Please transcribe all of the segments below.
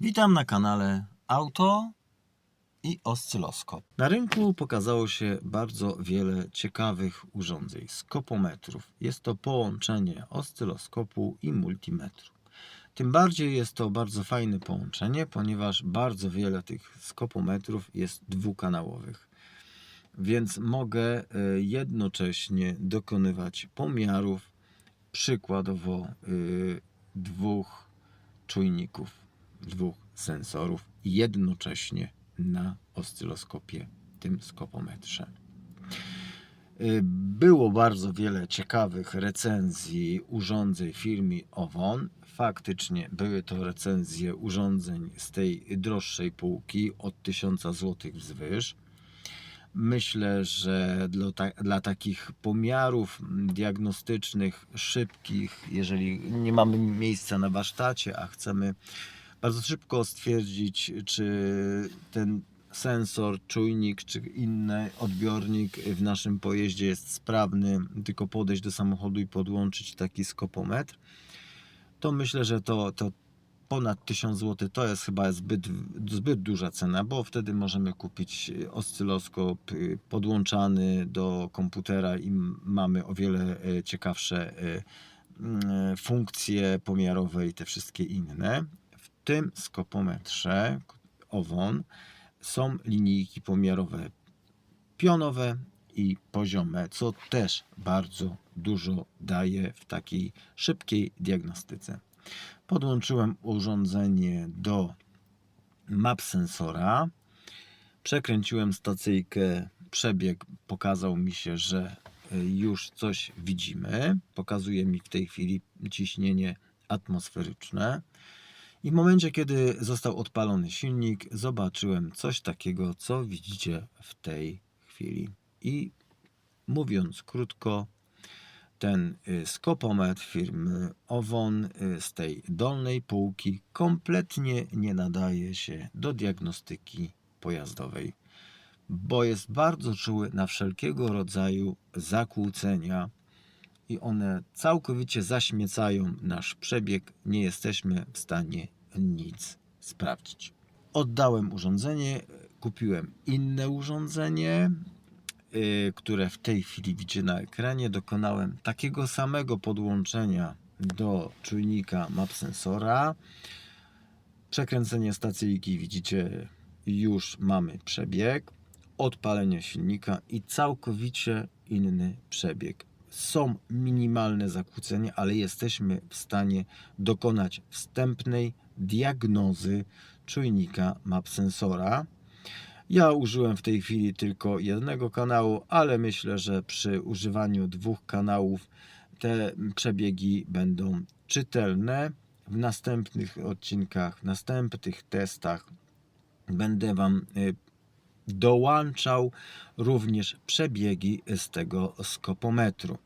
Witam na kanale Auto i Oscyloskop. Na rynku pokazało się bardzo wiele ciekawych urządzeń, skopometrów. Jest to połączenie oscyloskopu i multimetru. Tym bardziej jest to bardzo fajne połączenie, ponieważ bardzo wiele tych skopometrów jest dwukanałowych. Więc mogę e, jednocześnie dokonywać pomiarów przykładowo y, dwóch czujników, dwóch sensorów jednocześnie na oscyloskopie, tym skopometrze. Y, Było bardzo wiele ciekawych recenzji urządzeń firmy Owon. Faktycznie były to recenzje urządzeń z tej droższej półki od 1000 zł wzwyż. Myślę, że dla, ta, dla takich pomiarów diagnostycznych, szybkich, jeżeli nie mamy miejsca na warsztacie, a chcemy bardzo szybko stwierdzić, czy ten sensor, czujnik, czy inny odbiornik w naszym pojeździe jest sprawny, tylko podejść do samochodu i podłączyć taki skopometr, to myślę, że to, to ponad 1000 zł to jest chyba zbyt, zbyt duża cena, bo wtedy możemy kupić oscyloskop y, podłączany do komputera i mamy o wiele e, ciekawsze mm, funkcje pomiarowe i te wszystkie inne. Tym skopometrze OWON są linijki pomiarowe pionowe i poziome, co też bardzo dużo daje w takiej szybkiej diagnostyce. Podłączyłem urządzenie do map sensora. Przekręciłem stacyjkę. Przebieg pokazał mi się, że y, już coś widzimy. Pokazuje mi w tej chwili ciśnienie atmosferyczne. I w momencie, kiedy został odpalony silnik, zobaczyłem coś takiego, co widzicie w tej chwili. I mówiąc krótko, ten y, skopometr firmy Owon y, z tej dolnej półki kompletnie nie nadaje się do diagnostyki pojazdowej, bo jest bardzo czuły na wszelkiego rodzaju zakłócenia i one całkowicie zaśmiecają nasz przebieg. Nie jesteśmy w stanie nic sprawdzić. Oddałem urządzenie, kupiłem inne urządzenie, y, które w tej chwili widzicie na ekranie, dokonałem takiego samego podłączenia do czujnika map sensora. Przekręcenie stacyjki widzicie, już mamy przebieg. Odpalenie silnika i całkowicie inny przebieg. Są minimalne zakłócenia, ale jesteśmy w stanie dokonać wstępnej diagnozy czujnika map sensora. Ja użyłem w tej chwili tylko jednego kanału, ale myślę, że przy używaniu dwóch kanałów te przebiegi będą czytelne. W następnych odcinkach, w następnych testach będę Wam y, dołączał również przebiegi z tego skopometru.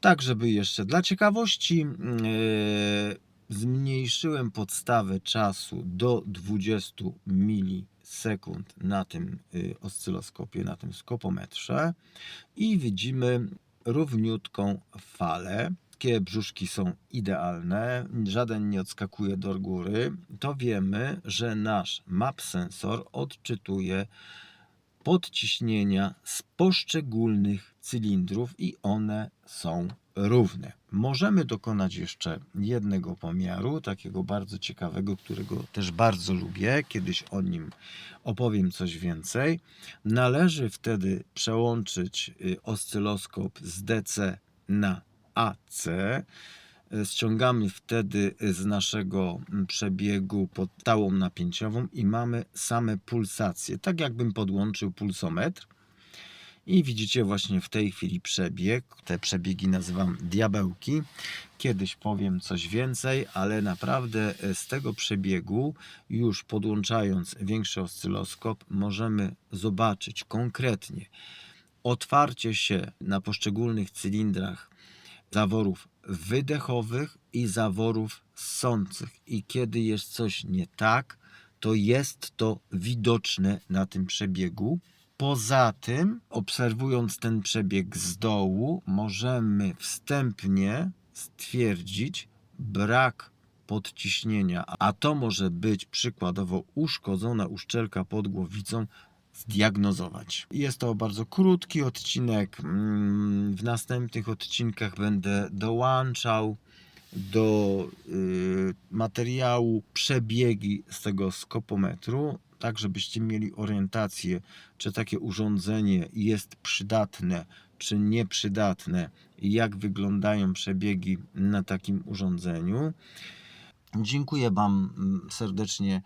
Tak, żeby jeszcze dla ciekawości yy, zmniejszyłem podstawę czasu do 20 milisekund na tym yy, oscyloskopie, na tym skopometrze i widzimy równiutką falę. Takie brzuszki są idealne, żaden nie odskakuje do góry. To wiemy, że nasz map sensor odczytuje podciśnienia z poszczególnych cylindrów i one są równe. Możemy dokonać jeszcze jednego pomiaru, takiego bardzo ciekawego, którego też bardzo lubię. Kiedyś o nim opowiem coś więcej. Należy wtedy przełączyć y, oscyloskop z DC na AC. Y, Ściągamy wtedy z naszego przebiegu pod stałą napięciową i mamy same pulsacje, tak jakbym podłączył pulsometr. I widzicie właśnie w tej chwili przebieg. Te przebiegi nazywam diabełki. Kiedyś powiem coś więcej, ale naprawdę e, z tego przebiegu, już podłączając większy oscyloskop, możemy zobaczyć konkretnie otwarcie się na poszczególnych cylindrach zaworów wydechowych i zaworów ssących. I kiedy jest coś nie tak, to jest to widoczne na tym przebiegu. Poza tym, obserwując ten przebieg z dołu, możemy wstępnie stwierdzić brak podciśnienia, a to może być przykładowo uszkodzona uszczelka pod głowicą, zdiagnozować. Jest to bardzo krótki odcinek. Mm, W następnych odcinkach będę dołączał do y, materiału przebiegi z tego skopometru, tak żebyście mieli orientację, czy takie urządzenie jest przydatne, czy nieprzydatne jak wyglądają przebiegi na takim urządzeniu. Dziękuję Wam mm, serdecznie,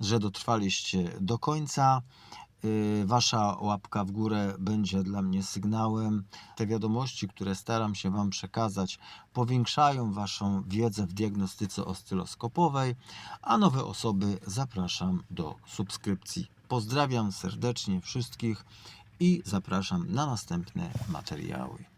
że dotrwaliście do końca. Y, Wasza łapka w górę będzie dla mnie sygnałem. Te wiadomości, które staram się Wam przekazać, powiększają Waszą wiedzę w diagnostyce oscyloskopowej, a nowe osoby zapraszam do subskrypcji. Pozdrawiam serdecznie wszystkich i zapraszam na następne materiały.